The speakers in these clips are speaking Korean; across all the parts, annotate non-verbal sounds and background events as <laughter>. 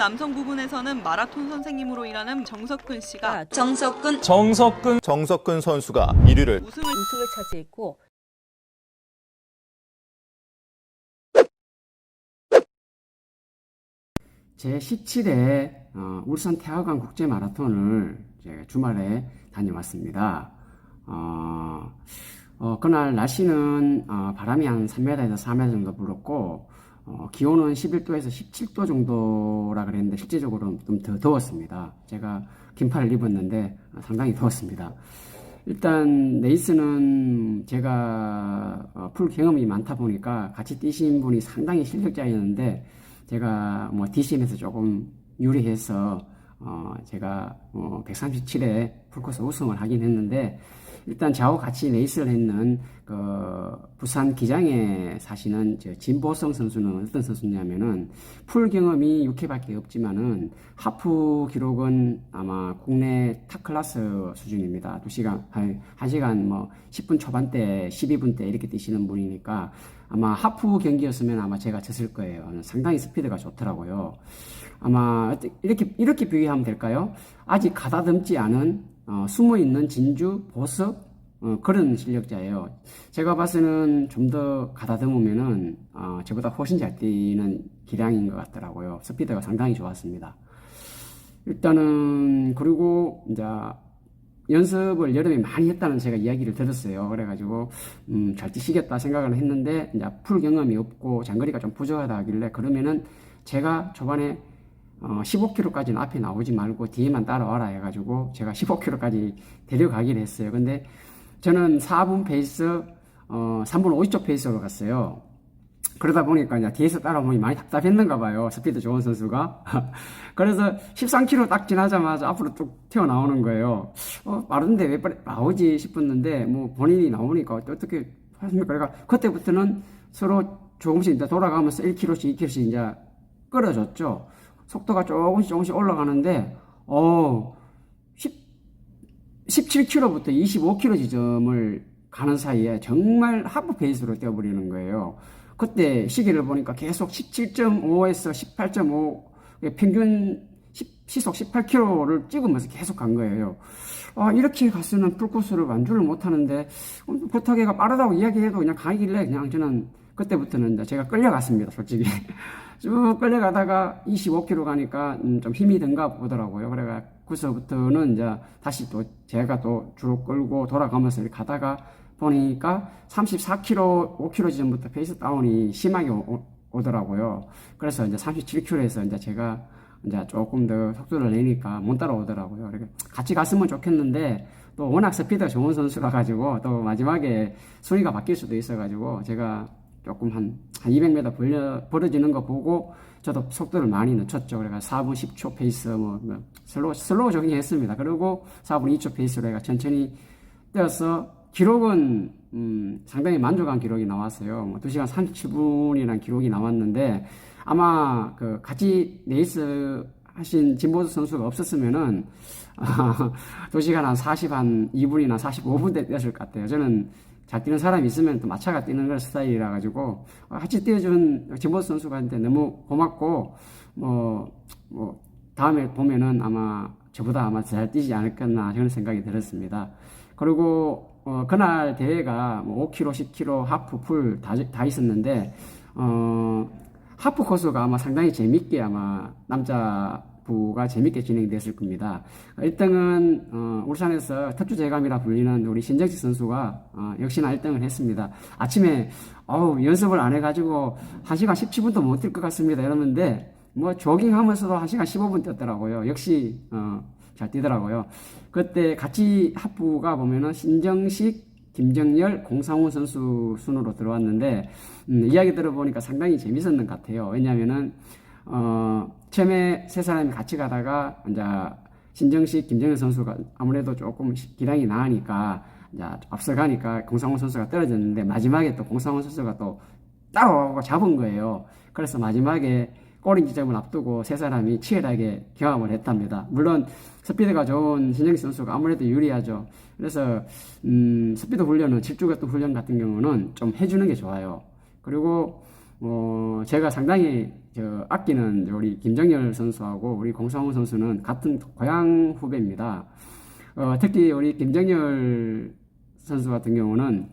남성 부분에서는 마라톤 선생님으로 일하는 정석근 씨가 정석근 정석근 정석근 선수가 1위를 우승을 우승을 차지했고 제17회 어, 울산 태화강 국제 마라톤을 제가 주말에 다녀왔습니다. 어, 어, 그날 날씨는 어, 바람이 한 3m에서 4m 정도 불었고 어, 기온은 11도에서 17도 정도라 그랬는데 실제적으로 좀더 더웠습니다. 제가 긴팔을 입었는데 상당히 더웠습니다. 일단 레이스는 제가 어, 풀 경험이 많다 보니까 같이 뛰신 분이 상당히 실력자였는데 제가 뭐 DCM에서 조금 유리해서 어 제가 어 137회 풀코스 우승을 하긴 했는데 일단 저하고 같이 레이스를 했는 그 부산 기장에 사시는 저 진보성 선수는 어떤 선수냐면은 풀 경험이 6회밖에 없지만은 하프 기록은 아마 국내 탑 클래스 수준입니다. 2시간 한 1시간 뭐 10분 초반대 12분대 이렇게 뛰시는 분이니까 아마 하프 경기였으면 아마 제가 졌을 거예요. 상당히 스피드가 좋더라고요. 아마 이렇게 이렇게 비교하면 될까요? 아직 가다듬지 않은 어, 숨어 있는 진주 보석 어, 그런 실력자예요. 제가 봐서는 좀 더 가다듬으면은 어, 저보다 훨씬 잘 뛰는 기량인 것 같더라고요. 스피드가 상당히 좋았습니다. 일단은 그리고 이제 연습을 여름에 많이 했다는 제가 이야기를 들었어요. 그래가지고 음, 잘 뛰시겠다 생각을 했는데 이제 풀 경험이 없고 장거리가 좀 부족하다 하길래 그러면은 제가 초반에 어, 15km까지는 앞에 나오지 말고 뒤에만 따라와라 해가지고 제가 15km까지 데려가기로 했어요. 근데 저는 4분 페이스, 어, 3분 50초 페이스로 갔어요. 그러다 보니까 이제 뒤에서 따라오니 많이 답답했는가 봐요. 스피드 좋은 선수가. <laughs> 그래서 13km 딱 지나자마자 앞으로 뚝 튀어나오는 거예요. 어, 빠른데 왜 빨리 나오지 싶었는데, 뭐 본인이 나오니까 어떻게 하십니까? 그러니까 그때부터는 서로 조금씩 이제 돌아가면서 1km씩, 2km씩 이제 끌어줬죠. 속도가 조금씩 조금씩 올라가는데, 어, 10, 17km부터 25km 지점을 가는 사이에 정말 하프 페이스로 뛰어버리는 거예요. 그때 시기를 보니까 계속 17.5에서 18.5 평균 시속 18km를 찍으면서 계속 간 거예요. 아, 이렇게 갔으면 풀코스를 완주를 못 하는데, 부탁해가 빠르다고 이야기해도 그냥 가길래 그냥 저는 그때부터는 이제 제가 끌려갔습니다, 솔직히. <laughs> 쭉 끌려가다가 25km 가니까 음, 좀 힘이 든가 보더라고요. 그래가 그서부터는 이제 다시 또 제가 또줄 끌고 돌아가면서 가다가 보니까 34km, 5km 지점부터 페이스 다운이 심하게 오, 오더라고요. 그래서 이제 37km에서 이제 제가 이제 조금 더 속도를 내니까 못 따라오더라고요. 같이 갔으면 좋겠는데 또 워낙 스피드가 좋은 선수라 가지고 또 마지막에 순위가 바뀔 수도 있어 가지고 제가 조금 한, 한 200m 벌려, 벌어지는 거 보고 저도 속도를 많이 늦췄죠. 그래가 4분 10초 페이스 뭐, 뭐 슬로우, 슬로우 조깅 했습니다. 그리고 4분 2초 페이스로 해가 천천히 뛰어서 기록은 음, 상당히 만족한 기록이 나왔어요. 뭐 2시간 37분이라는 기록이 나왔는데 아마 그 같이 레이스 하신 진보수 선수가 없었으면은 <laughs> 아, 2시간 한 40, 한 2분이나 45분 대 뛰었을 것 같아요. 저는 잘 뛰는 사람이 있으면 또 마차가 뛰는 걸 스타일이라 가지고 같이 뛰어준 진보수 선수한테 너무 고맙고 뭐, 뭐 다음에 보면은 아마 저보다 아마 잘 뛰지 않을겠나 그런 생각이 들었습니다. 그리고 어, 그날 대회가 뭐 5km, 10km, 하프, 풀 다, 다 있었는데, 어, 하프 코스가 아마 상당히 재밌게 아마 남자부가 재밌게 진행됐을 겁니다. 1등은, 어, 울산에서 특주 재감이라 불리는 우리 신정식 선수가, 어, 역시나 1등을 했습니다. 아침에, 어우, 연습을 안 해가지고 1시간 17분도 못 뛸 것 같습니다. 이러는데, 뭐, 조깅 하면서도 1시간 15분 뛰었더라고요. 역시, 어, 잘 뛰더라고요. 그때 같이 합부가 보면은 신정식, 김정열, 공상훈 선수 순으로 들어왔는데 음, 이야기 들어보니까 상당히 재밌었는 것 같아요. 왜냐하면은 어, 처음에 세 사람이 같이 가다가 이제 신정식, 김정열 선수가 아무래도 조금 기량이 나으니까 이제 앞서가니까 공상훈 선수가 떨어졌는데 마지막에 또 공상훈 선수가 또 따라오고 잡은 거예요. 그래서 마지막에 꼬린 지점을 앞두고 세 사람이 치열하게 경험을 했답니다. 물론 스피드가 좋은 신정기 선수가 아무래도 유리하죠. 그래서 음, 스피드 훈련은 7주가또 훈련 같은 경우는 좀 해주는 게 좋아요. 그리고 어, 제가 상당히 저 아끼는 우리 김정열 선수하고 우리 공상훈 선수는 같은 고향 후배입니다. 어, 특히 우리 김정열 선수 같은 경우는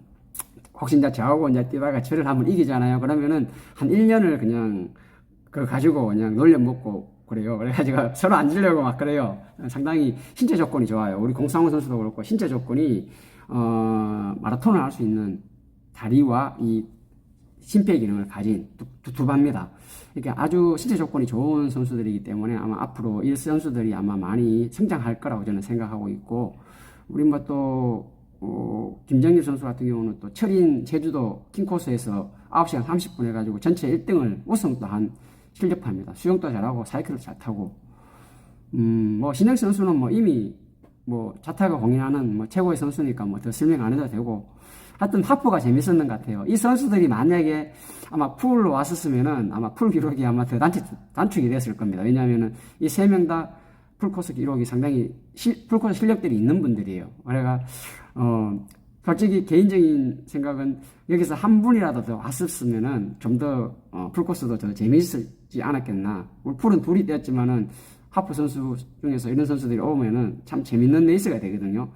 혹시 이제 저하고 이제 뛰다가 저를 한번 이기잖아요. 그러면은 한 1년을 그냥 그거 가지고 그냥 놀려먹고 그래요. 그래가지고 <laughs> 서로 앉으려고 막 그래요. 상당히 신체 조건이 좋아요. 우리 공상훈 선수도 그렇고 신체 조건이 어, 마라톤을 할 수 있는 다리와 이 심폐 기능을 가진 두- 두툼합니다. 그러니까 아주 신체 조건이 좋은 선수들이기 때문에 아마 앞으로 이 선수들이 아마 많이 성장할 거라고 저는 생각하고 있고 우리 뭐또 어, 김정일 선수 같은 경우는 또 철인 제주도 킹코스에서 9시간 30분 해가지고 전체 1등을 우승도 한 실력파입니다. 수영도 잘하고 사이클도 잘 타고 음, 뭐 신영 선수는 뭐 이미 뭐 자타가 공인하는 뭐 최고의 선수니까 뭐 더 설명 안 해도 되고 하여튼 하프가 재밌었는 것 같아요. 이 선수들이 만약에 아마 풀로 왔었으면은 아마 풀 기록이 아마 더 단축, 단축이 됐을 겁니다. 왜냐하면은 이 세 명 다 풀코스 기록이 상당히 실, 풀코스 실력들이 있는 분들이에요. 그래가 어 솔직히 개인적인 생각은 여기서 한 분이라도 더 왔었으면은 좀더 어, 풀코스도 더 재미있지 않았겠나. 우리 풀은 둘이 뛰었지만은 하프 선수 중에서 이런 선수들이 오면은 참 재밌는 레이스가 되거든요.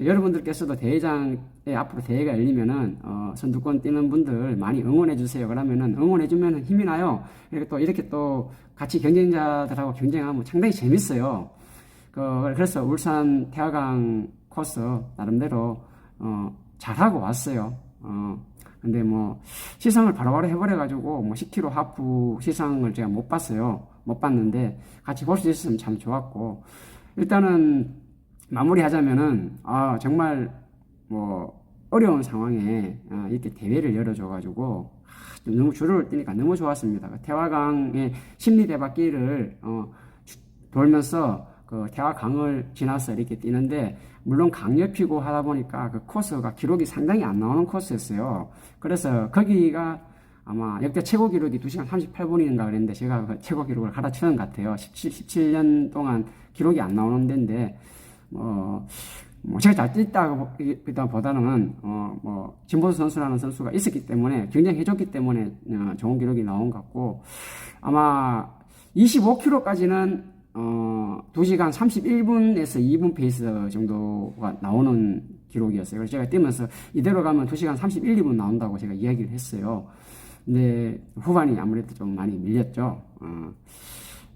여러분들께서도 대회장에 앞으로 대회가 열리면은 어, 선두권 뛰는 분들 많이 응원해 주세요. 그러면은 응원해 주면 힘이 나요. 이렇게 또 이렇게 또 같이 경쟁자들하고 경쟁하면 상당히 재밌어요. 그, 그래서 울산 태화강 코스 나름대로 어, 잘하고 왔어요. 어, 근데 뭐 시상을 바로바로 해버려가지고 뭐 10km 하프 시상을 제가 못 봤어요. 못 봤는데 같이 볼 수 있었으면 참 좋았고 일단은 마무리하자면은 아 정말 뭐 어려운 상황에 아, 이렇게 대회를 열어줘가지고 아, 좀 너무 줄을 뛰니까 너무 좋았습니다. 그 태화강의 심리 대바퀴를 어, 주- 돌면서 그 태화강을 지나서 이렇게 뛰는데 물론 강 옆이고 하다 보니까 그 코스가 기록이 상당히 안 나오는 코스였어요. 그래서 거기가 아마 역대 최고 기록이 2시간 38분인가 그랬는데 제가 그 최고 기록을 갈아치는 것 같아요. 17, 17년 동안 기록이 안 나오는 데인데 뭐, 뭐 제가 잘 뛰었다고 보다는 어, 뭐 진보수 선수라는 선수가 있었기 때문에 경쟁해줬기 때문에 어, 좋은 기록이 나온 것 같고 아마 25km까지는 어, 2시간 31분에서 2분 페이스 정도가 나오는 기록이었어요. 그래서 제가 뛰면서 이대로 가면 2시간 31, 2분 나온다고 제가 이야기를 했어요. 근데 후반이 아무래도 좀 많이 밀렸죠. 어,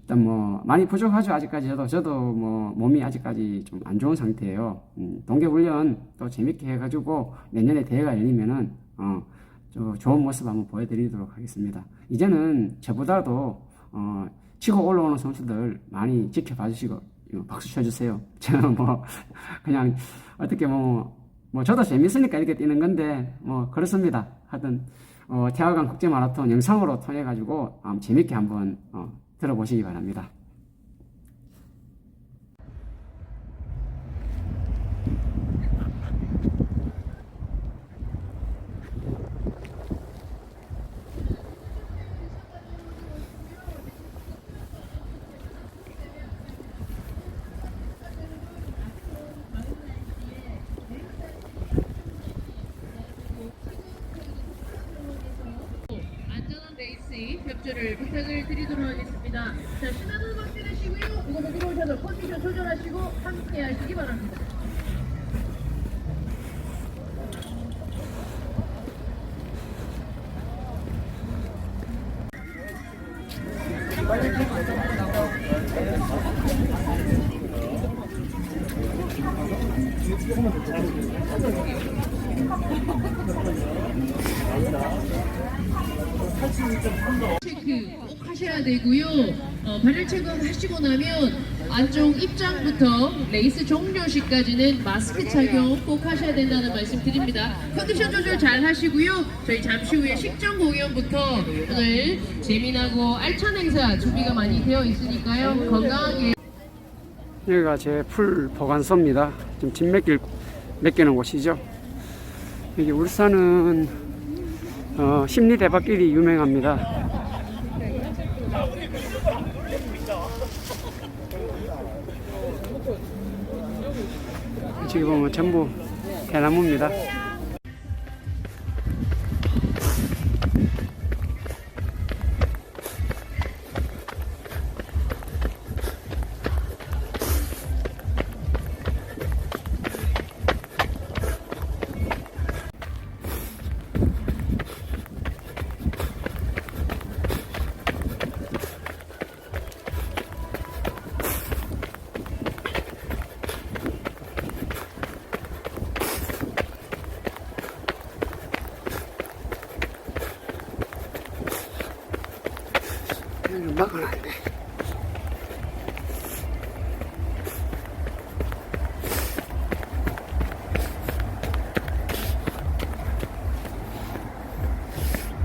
일단 뭐 많이 부족하죠 아직까지 저도 저도 뭐 몸이 아직까지 좀 안 좋은 상태예요. 음, 동계 훈련 또 재밌게 해가지고 내년에 대회가 열리면은 어, 저 좋은 모습 한번 보여드리도록 하겠습니다. 이제는 저보다도 어, 치고 올라오는 선수들 많이 지켜봐 주시고 박수 쳐주세요. <laughs> 저는 뭐 그냥 어떻게 뭐, 뭐 저도 재밌으니까 이렇게 뛰는 건데 뭐 그렇습니다. 하여튼 어, 태화강 국제 마라톤 영상으로 통해 가지고 음, 재밌게 한번 어, 들어보시기 바랍니다. 안전한 레이스 협조를 부탁을 드리도록 하겠습니다. 자, 신나는 음악 들으시고요. 이거는 들어오셔서 컨디션 조절하시고 함께 하시기 바랍니다. <laughs> 체크 꼭 하셔야 되고요. 어, 발열 체크하시고 나면 안쪽 입장부터 레이스 종료 시까지는 마스크 착용 꼭 하셔야 된다는 말씀 드립니다. 컨디션 조절 잘 하시고요. 저희 잠시 후에 식전 공연부터 오늘 재미나고 알찬 행사 준비가 많이 되어 있으니까요. 건강하게 여기가 제 풀 보관소입니다. 좀짐 맡길, 맡기는 곳이죠. 여기 울산은 어, 심리 대박길이 유명합니다. 지금 보면 전부 대나무입니다.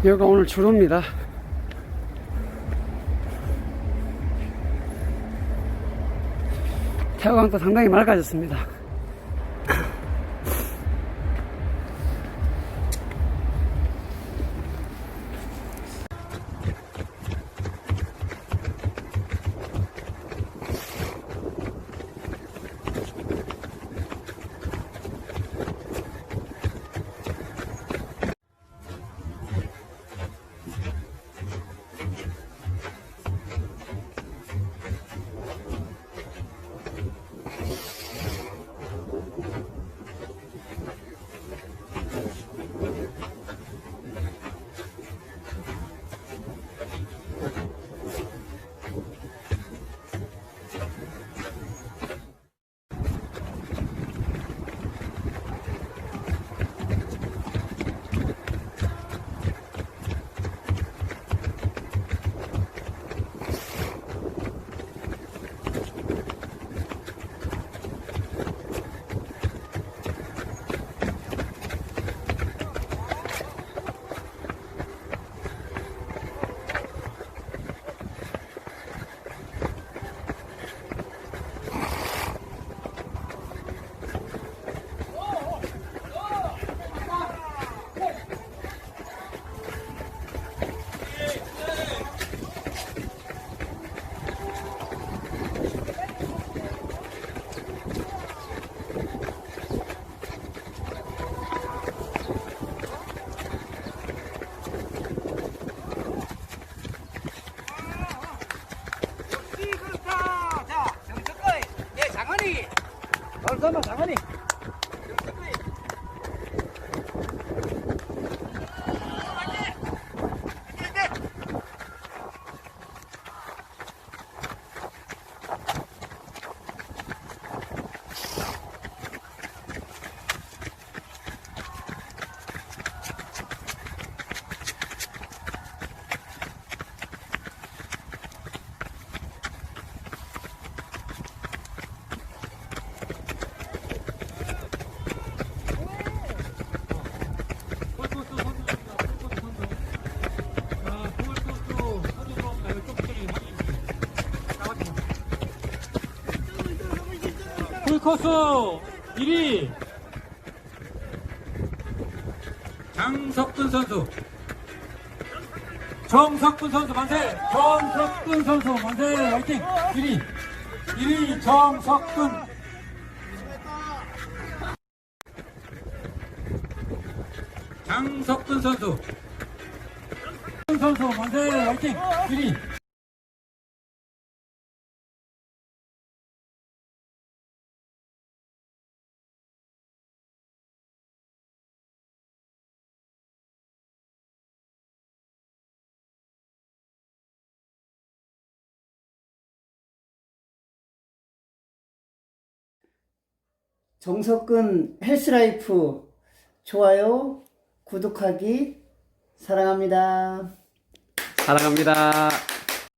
여기가 오늘 주로입니다. 태화강도 상당히 맑아졌습니다. 풀코스 1위. 장석근 선수. 정석근 선수 만세. 정석근 선수 만세. 화이팅. 1위. 1위 정석근 장석근 선수. 선수 만세. 화이팅. 1위 정석근 헬스라이프 좋아요, 구독하기 사랑합니다. 사랑합니다.